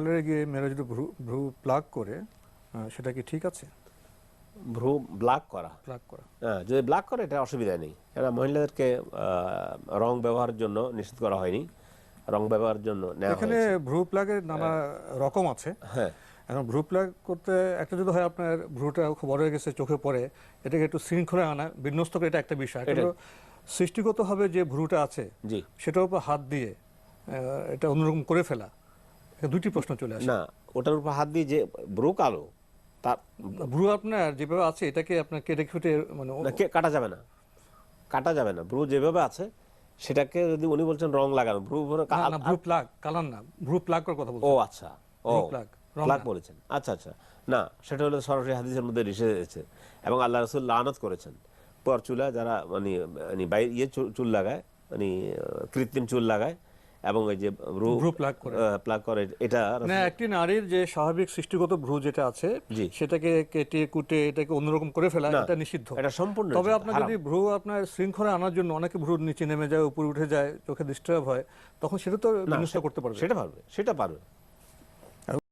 পার্লারে গিয়ে মেয়েরা যদি ভ্রু ভ্রু প্লাগ করে সেটা কি ঠিক আছে? ভ্রু ব্লাক করা। প্লাগ করা। হ্যাঁ যদি ব্লাক করে এটা অসুবিধা নেই। কেন মহিলাদেরকে রং ব্যবহারের জন্য নিষেধ করা হয়নি। রং ব্যবহারের জন্য এখানে ভ্রু প্লাগের নানা রকম আছে। হ্যাঁ। এখন ভ্রু প্লাগ করতে একটা যদি হয় আপনার ভ্রুটা খুব বড় হয়ে গেছে চোখে পড়ে এটাকে একটু শৃঙ্খলা আনা বিন্যস্ত করে এটা একটা বিষয়। সৃষ্টিগতভাবে যে ভ্রুটা আছে জি। সেটার উপর হাত দিয়ে এটা অন্যরকম করে ফেলা। দুইটি প্রশ্ন চলে আসে। না ওটার উপর হাত দিয়ে যে ব্রু কালো তার ভ্রু আপনার যেভাবে আছে এটাকে আপনার কেটে কেটে মানে কাটা যাবে না। কাটা যাবে না। ব্রু যেভাবে আছে সেটাকে যদি উনি বলছেন রং লাগানো ব্রু না, ভ্রু প্লাগ কালার না। ভ্রু প্লাগ করার কথা ও আচ্ছা। ও প্লাগ বলেছেন। আচ্ছা আচ্ছা। না সেটা হলো সরাসরি হাদিসের মধ্যে রিসে এসেছে এবং আল্লাহ রসুল লানত করেছেন। পর চুলা যারা মানে মানে বাইরে ইয়ে চুল- চুল লাগায় মানে কৃত্রিম চুল লাগায় এবং এই যে ভ্রু প্লাগ করে। প্লাগ করে এটা না একটি নারীর যে স্বাভাবিক সৃষ্টিগত ভ্রু যেটা আছে। সেটাকে কেটে কুটে এটাকে অন্যরকম করে ফেলা এটা নিষিদ্ধ এটা সম্পূর্ণ তবে আপনি আপনার যদি ভ্রু আপনার শৃঙ্খলা আনার জন্য অনেকে ভ্রু নিচে নেমে যায় উপরে উঠে যায় চোখে ডিস্টার্ব হয় তখন সেটা তো বিনষ্ট করতে পারবে সেটা পারবে সেটা পারবে